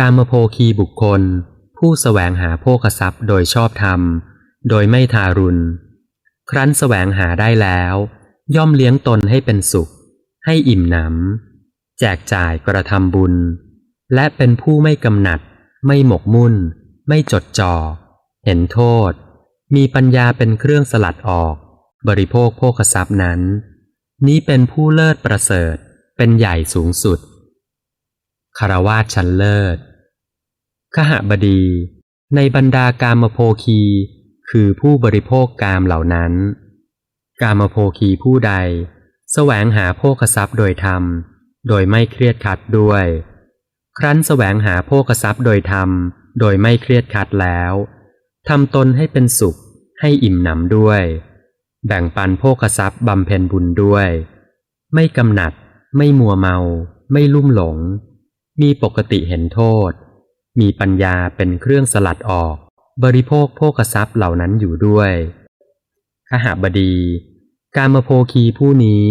การมโภคีบุคคล ผู้แสวงหาโภคทรัพย์โดยชอบธรรม โดยไม่ทารุณ ครั้นแสวงหาได้แล้ว ย่อมเลี้ยงตนให้เป็นสุข ให้อิ่มหนำแจกจ่ายกระทำบุญ และเป็นผู้ไม่กำหนัด ไม่หมกมุ่น ไม่จดจ่อ เห็นโทษ มีปัญญาเป็นเครื่องสลัดออก บริโภคโภคทรัพย์นั้น นี้เป็นผู้เลิศประเสริฐ เป็นใหญ่สูงสุด คารวาสชั้นเลิศ ขหบดี ในบรรดากามโภคี คือผู้บริโภคกามเหล่านั้น กามโภคีผู้ใด แสวงหาโภคทรัพย์โดยธรรม โดยไม่เครียดขัดด้วย ครั้นแสวงหาโภคทรัพย์โดยธรรม โดยไม่เครียดขัดแล้วทำตนให้เป็นสุข ให้อิ่มหนำด้วย แบ่งปันโภคทรัพย์บำเพ็ญบุญด้วย ไม่กำหนัด ไม่มัวเมา ไม่ลุ่มหลง มีปกติเห็นโทษ มีปัญญาเป็นเครื่องสลัดออก บริโภคโภคทรัพย์เหล่านั้นอยู่ด้วยขหบดี การมโภคีผู้นี้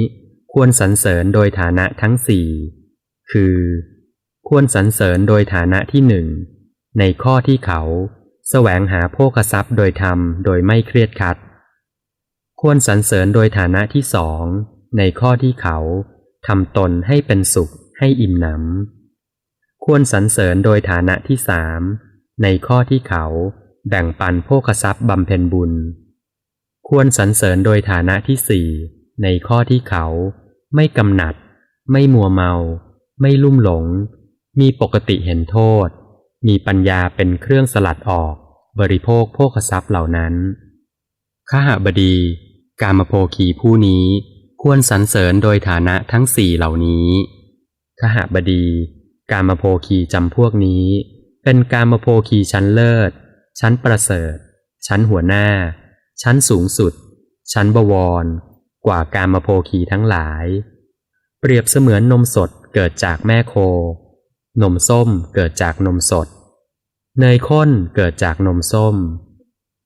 ควรสรรเสริญโดยฐานะทั้งสี่ คือ ควรสรรเสริญโดยฐานะที่หนึ่งในข้อที่เขาแสวงหาโภคทรัพย์โดยธรรมโดยไม่เครียดคัด ควรสรรเสริญโดยฐานะที่สองในข้อที่เขาทำตนให้เป็นสุขให้อิ่มหนำ ควรสรรเสริญโดยฐานะที่สามในข้อที่เขาแบ่งปันโภคทรัพย์บำเพ็ญบุญ ควรสรรเสริญโดยฐานะที่สี่ในข้อที่เขา ไม่กำหนัด ไม่มัวเมา ไม่ลุ่มหลง มีปกติเห็นโทษ มีปัญญาเป็นเครื่องสลัดออก บริโภคโภคทรัพย์เหล่านั้นขหบดี กามโภคีผู้นี้ควรสรรเสริญโดยฐานะทั้งสี่เหล่านี้ขหบดี การมาโภคีจำพวกนี้ เป็นการมาโภคีชั้นเลิศ ชั้นประเสริฐ ชั้นหัวหน้า ชั้นสูงสุด ชั้นบวร กว่าการมาโภคีทั้งหลาย เปรียบเสมือนนมสดเกิดจากแม่โค นมส้มเกิดจากนมสด เนยข้นเกิดจากนมส้ม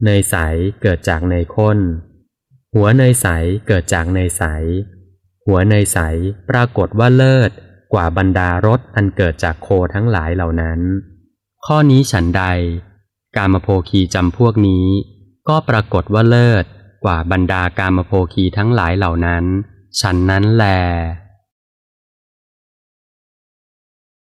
เนยใสเกิดจากเนยข้น หัวเนยใสเกิดจากเนยใส หัวเนยใสปรากฏว่าเลิศ กว่าบรรดารสอันเกิดจากโคทั้งหลายเหล่านั้น ข้อนี้ฉันใด กามโภคีจำพวกนี้ ก็ปรากฏว่าเลิศกว่าบรรดากามโภคีทั้งหลายเหล่านั้น ฉันนั้นแล